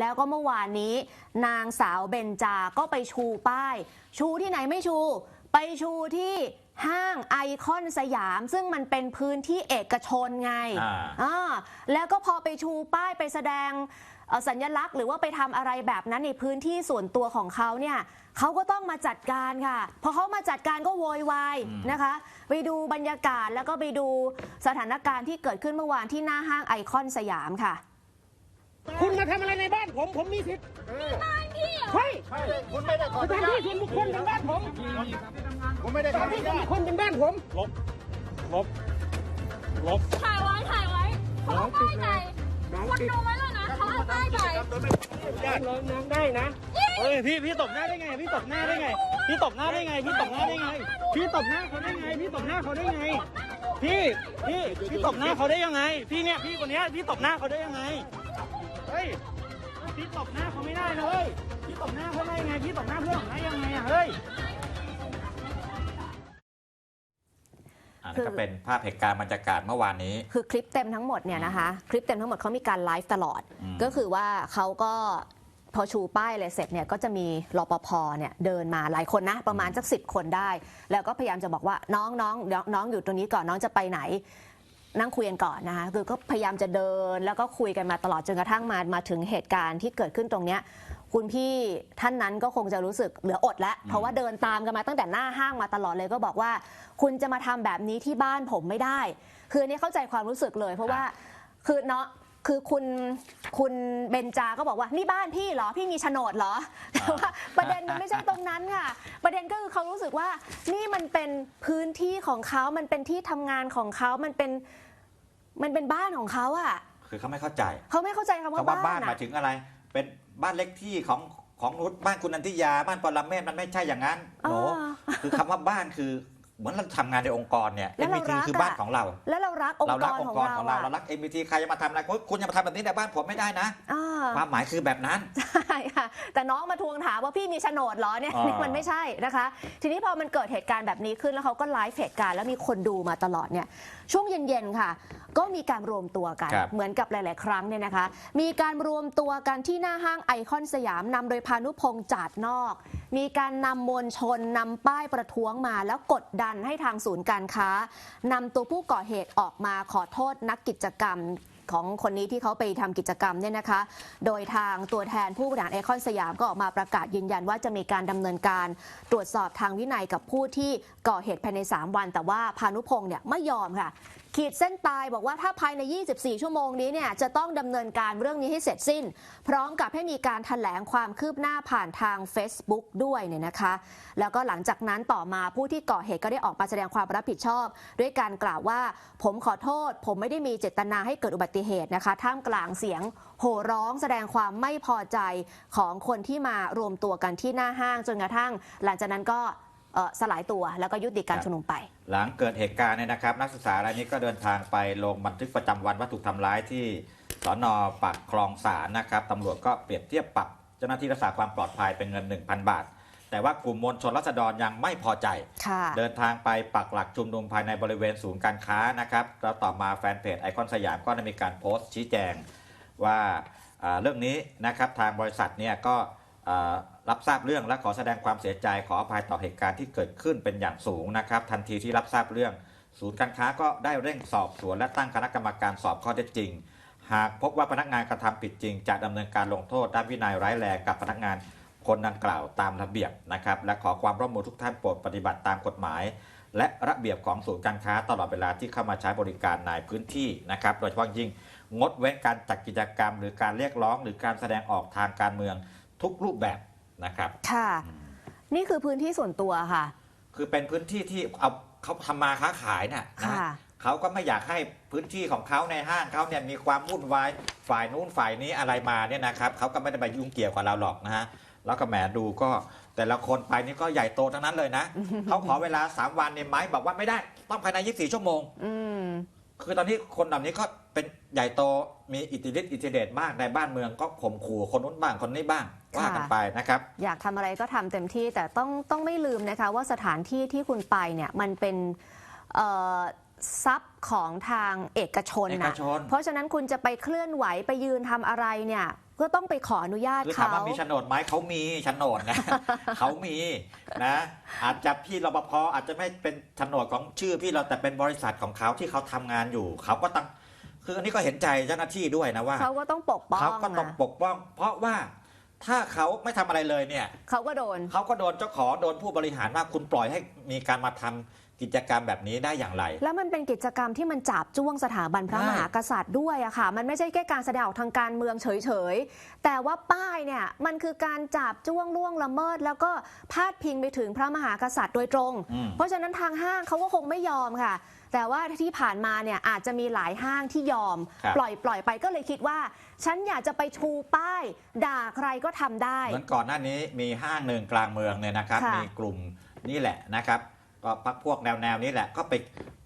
แล้วก็เมื่อวานนี้ นางสาวเบนจาก็ไปชูป้าย ชูที่ไหนไม่ชู ไปชูที่ห้างไอคอนสยาม ซึ่งมันเป็นพื้นที่เอกชนไงอ่าอ่าแล้วก็พอไปชูป้ายไปแสดงเอ่อสัญลักษณ์หรือว่าไปทำอะไรแบบนั้นในพื้นที่ส่วนตัวของเขาเนี่ยเขาก็ต้องมาจัดการค่ะ พอเขามาจัดการก็โวยวายนะคะ ไปดูบรรยากาศแล้วก็ไปดูสถานการณ์ที่เกิดขึ้นเมื่อวานที่หน้าห้างไอคอนสยามค่ะ คุณมาทำอะไรในบ้านผม ผมมีสิทธิ์บ้านพี่ใช่คุณไม่ได้ขอสถานที่ส่วนบุคคลเป็นบ้านผมผมไม่ได้สขอถานอนุที่ส่วนญาบุตคคลเป็นบ้านผม ลบ ลบ ลบ ถ่ายไว้ถ่ายไว้เขาเอาป้ายไก่น้องคนติดดูไว้แล้วนะเขาเอาป้ายไก่โดยไม่ขออนุญาตน้องน้องได้นะเฮ้ยพี่พี่ตบหน้าได้ไง พี่ตบหน้าได้ไง พี่ตบหน้าได้ไง พี่ตบหน้าได้ไง พี่ตบหน้าเขาได้ไง พี่ตบหน้าเขาได้ไง พี่พี่พี่ตบหน้าเขาได้ยังไง พี่เนี่ยพี่คนเนี้ยพี่ตบหน้าเขาได้ยังไง เฮ้ย พี่ตบหน้าเขาไม่ได้นะเฮ้ย พี่ตบหน้าเขาได้ยังไง พี่ตบหน้าเพื่อนผมได้ยังไงอะเฮ้ย อันนี้ก็เป็นภาพเหตุการณ์บรรยากาศเมื่อวานนี้ คือคลิปเต็มทั้งหมดเนี่ยนะคะ คลิปเต็มทั้งหมดเขามีการไลฟ์ตลอด อืม ก็คือว่าเขาก็พอชูป้ายอะไรเสร็จเนี่ยก็จะมีรปภเนี่ยเดินมาหลายคนนะ ประมาณสักสิบคนได้ แล้วก็พยายามจะบอกว่าน้องน้องเดี๋ยวน้องอยู่ตรงนี้ก่อนน้องจะไปไหน นั่งคุยกันก่อนนะคะคือก็พยายามจะเดินแล้วก็คุยกันมาตลอดจนกระทั่งมามาถึงเหตุการณ์ที่เกิดขึ้นตรงเนี้ยคุณพี่ท่านนั้นก็คงจะรู้สึกเหลืออดแล้ว เพราะว่าเดินตามกันมาตั้งแต่หน้าห้างมาตลอดเลยก็บอกว่า คุณจะมาทำแบบนี้ที่บ้านผมไม่ได้ คืออันนี้เข้าใจความรู้สึกเลย เพราะว่าคือเนาะ คือคุณคุณเบนจาก็บอกว่านี่บ้านพี่เหรอพี่มีโฉนดเหรอแต่ว่าประเด็นมันไม่ใช่ตรงนั้นค่ะ ประเด็นก็คือเขารู้สึกว่านี่มันเป็นพื้นที่ของเขามันเป็นที่ทำงานของเขามันเป็นมันเป็นบ้านของเขาอะคือเขาไม่เข้าใจเขาไม่เข้าใจคำว่าคำว่าบ้าบ้านนหมาอะยถึงอะไร เป็นบ้านเล็กที่ของของนุชบ้านคุณนันทิยาบ้านปรเมศมันไม่ใช่อย่างนั้นหนูอ่าคือคำว่าบ้านคือ เหมือนเราทำงานในองค์กรเนี่ย แล้วเรา MBT รักคือบ้านอะ ของเรา แล้วเรารักองเราค์กรักรองของค์กรเราของเราอะเรารัก MBT ใครจะมาทำอะไรคุณคุณจะมาทำแบบนี้ในบ้านผมไม่ได้นะ อ่า ความหมายคือแบบนั้น ใช่ ค่ะ แต่น้องมาทวงถามว่าพี่มีโฉนดเหรอเนี่ยอ่านี่มันไม่ใช่นะคะ ทีนี้พอมันเกิดเหตุการณ์แบบนี้ขึ้นแล้วเขาก็ไลฟ์เหตุการณ์แล้วมีคนดูมาตลอดเนี่ยช่วงเย็นๆค่ะ ก็มีการรวมตัวกัน ครับ เหมือนกับหลาย ๆ ครั้งเนี่ยนะคะ มีการรวมตัวกันที่หน้าห้างไอคอนสยามนำโดยพานุพงษ์จาดนอก มีการนำมวลชนนำป้ายประท้วงมา แล้วกดดันให้ทางศูนย์การค้านำตัวผู้ก่อเหตุออกมาขอโทษนักกิจกรรม ของคนนี้ที่เขาไปทำกิจกรรมเนี่ยนะคะ โดยทางตัวแทนผู้บริหารไอคอนสยามก็ออกมาประกาศยืนยันว่าจะมีการดำเนินการตรวจสอบทางวินัยกับผู้ที่ก่อเหตุภายใน 3 วัน แต่ว่าพานุพงศ์เนี่ยไม่ยอมค่ะ ขีดเส้นตายบอกว่าถ้าภายใน 24 ชั่วโมงนี้เนี่ยจะต้องดำเนินการเรื่องนี้ให้เสร็จสิ้น พร้อมกับให้มีการถแถลงความคืบหน้าผ่านทาง Facebook ด้วยเนี่ยนะคะ แล้วก็หลังจากนั้นต่อมาผู้ที่ก่อเหตุก็ได้ออกมาแสดงความรับผิดชอบ ด้วยการกล่าวว่าผมขอโทษ ผมไม่ได้มีเจตนาให้เกิดอุบัติเหตุนะคะ ท่ามกลางเสียงโห่ร้องแสดงความไม่พอใจของคนที่มารวมตัวกันที่หน้าห้างจนกระทั่ง หลังจากนั้นก็ สลายตัวแล้วก็ยุติการชุมนุมไป หลังเกิดเหตุการณ์เนี่ยนะครับ นักศึกษารายนี้ก็เดินทางไปลงบันทึกประจำวันว่าถูกทำร้ายที่สอนอปากคลองสารนะครับตำรวจก็เปรียบเทียบปรับเจ้าหน้าที่รักษาความปลอดภัยเป็นเงิน 1,000 บาท แต่ว่ากลุ่มมวลชนรัษฎรยังไม่พอใจค่ะเดินทางไปปักหลักชุมนุมภายในบริเวณศูนย์การค้านะครับแล้วต่อมาแฟนเพจไอคอนสยามก็ได้มีการโพสต์ชี้แจงว่าอ่าเรื่องนี้นะครับทางบริษัทเนี่ยก็อ่า รับทราบเรื่องและขอแสดงความเสียใจขออภัยต่อเหตุการณ์ที่เกิดขึ้นเป็นอย่างสูงนะครับ ทันทีที่รับทราบเรื่อง ศูนย์การค้าก็ได้เร่งสอบสวนและตั้งคณะกรรมการสอบข้อเท็จจริง หากพบว่าพนักงานกระทำผิดจริง จะดำเนินการลงโทษด้านวินัยร้ายแรงกับพนักงานคนดังกล่าวตามระเบียบนะครับ และขอความร่วมมือทุกท่านโปรดปฏิบัติตามกฎหมาย และระเบียบของศูนย์การค้าตลอดเวลาที่เข้ามาใช้บริการในพื้นที่นะครับ โดยเฉพาะยิ่งงดเว้นการจัดกิจกรรม หรือการเรียกร้อง หรือการแสดงออกทางการเมืองทุกรูปแบบ นะครับ ค่ะ นี่คือพื้นที่ส่วนตัวค่ะ คือเป็นพื้นที่ที่เอาเขาทำมาค้าขายน่ะนะค่ะ เขาก็ไม่อยากให้พื้นที่ของเขาในห้างเขาเนี่ยมีความวุ่นวายฝ่ายนู้นฝ่ายนี้อะไรมาเนี่ยนะครับเขาก็ไม่ได้ไปยุ่งเกี่ยวกับเราหรอกนะฮะแล้วก็แหมดูก็แต่ละคนไปนี่ก็ใหญ่โตทั้งนั้นเลยนะ เขาขอเวลา 3 วันเนี่ยไหมบอกว่าไม่ได้ต้องภายใน 24 ชั่วโมง อืม คือตอนนี้คนเหล่านี้ก็เป็นใหญ่โตมีอิทธิฤทธิ์อิทธิเดชมากในบ้านเมืองก็ข่มขู่คนนู้นบ้างคนนี้บ้างว่ากันไปนะครับ อยากทำอะไรก็ทำเต็มที่แต่ต้องต้องไม่ลืมนะคะว่าสถานที่ที่คุณไปเนี่ยมันเป็นเอ่อ ทรัพย์ของทางเอกชนเอกนะชน เพราะฉะนั้นคุณจะไปเคลื่อนไหวไปยืนทำอะไรเนี่ยก็ต้องไปขออนุญาตคือถามเขา ว่ามีโฉนดไหมเขามีโฉนดนะ เขามีนะ อาจจะพี่รปภอาจจะไม่เป็นโฉนดของชื่อพี่เราแต่เป็นบริษัทของเขาที่เขาทำงานอยู่ เขาก็ต้องคืออันนี้ก็เห็นใจเจ้าหน้าที่ด้วยนะว่าเขาก็ต้องปกป้องเขาก็ต้องอะปกป้อง เพราะว่าถ้าเขาไม่ทำอะไรเลยเนี่ย เขาก็โดน เขาก็โดนเจ้าของโดนผู้บริหารว่าคุณปล่อยให้มีการมาทำ กิจกรรมแบบนี้ได้อย่างไร แล้วมันเป็นกิจกรรมที่มันจับจ้วงสถาบันพระใช่มหากษัตริย์ด้วยอะค่ะ มันไม่ใช่แค่การแสดงออกทางการเมืองเฉยๆ แต่ว่าป้ายเนี่ยมันคือการจับจ้วงล่วงละเมิด แล้วก็พาดพิงไปถึงพระมหากษัตริย์โดยตรงอืมเพราะฉะนั้นทางห้างเขาก็คงไม่ยอมค่ะแต่ว่าที่ผ่านมาเนี่ยอาจจะมีหลายห้างที่ยอมครับปล่อยปล่อยไปก็เลยคิดว่า ฉันอยากจะไปชูป้าย ด่าใครก็ทำได้เหมือนก่อนหน้านี้มีห้างหนึ่งกลางเมืองเนี่ยนะครับค่ะมีกลุ่มนี่แหละนะครับ ก็พักพวกแนวแนวๆนี้แหละก็ไป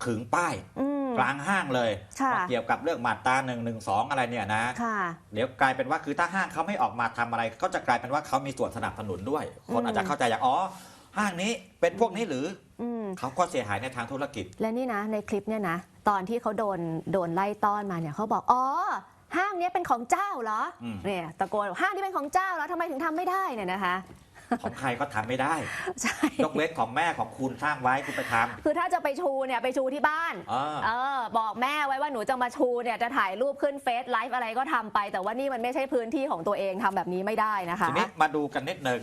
ขึงป้ายอืมกลางห้างเลยค่ะว่าเกี่ยวกับเรื่องมาตราหนึ่งหนึ่งสองอะไรเนี่ยนะค่ะเดี๋ยวกลายเป็นว่าคือถ้าห้างเขาไม่ออกมาทำอะไร ก็จะกลายเป็นว่าเขามีส่วนสนับสนุนด้วย คนอืมอาจจะเข้าใจอย่างอ๋อห้างนี้เป็นพวกนี้หรืออืมเขาก็เสียหายในทางธุรกิจ และนี่นะ ในคลิปเนี่ยนะตอนที่เขาโดนโดนไล่ต้อนมาเนี่ยเขาบอกอ๋อห้างเนี้ยเป็นของเจ้าเหรออมเนี่ยตะโกนบอกห้างนี้เป็นของเจ้าเหรอทำไมถึงทำไม่ได้เนี่ยนะคะ ของใครก็ทำไม่ได้ใช่ยกเว้นของแม่ของคุณสร้างไว้คุณไปทคือถ้าจะไปชูเนี่ยไปชูที่บ้านำอ่าเออบอกแม่ไว้ว่าหนูจะมาชูเนี่ยจะถ่ายรูปขึ้นเฟซไลฟ์อะไรก็ทำไป แต่ว่านี่มันไม่ใช่พื้นที่ของตัวเองทำแบบนี้ไม่ได้นะคะทีนี้มาดูกันนิดหนึ่ง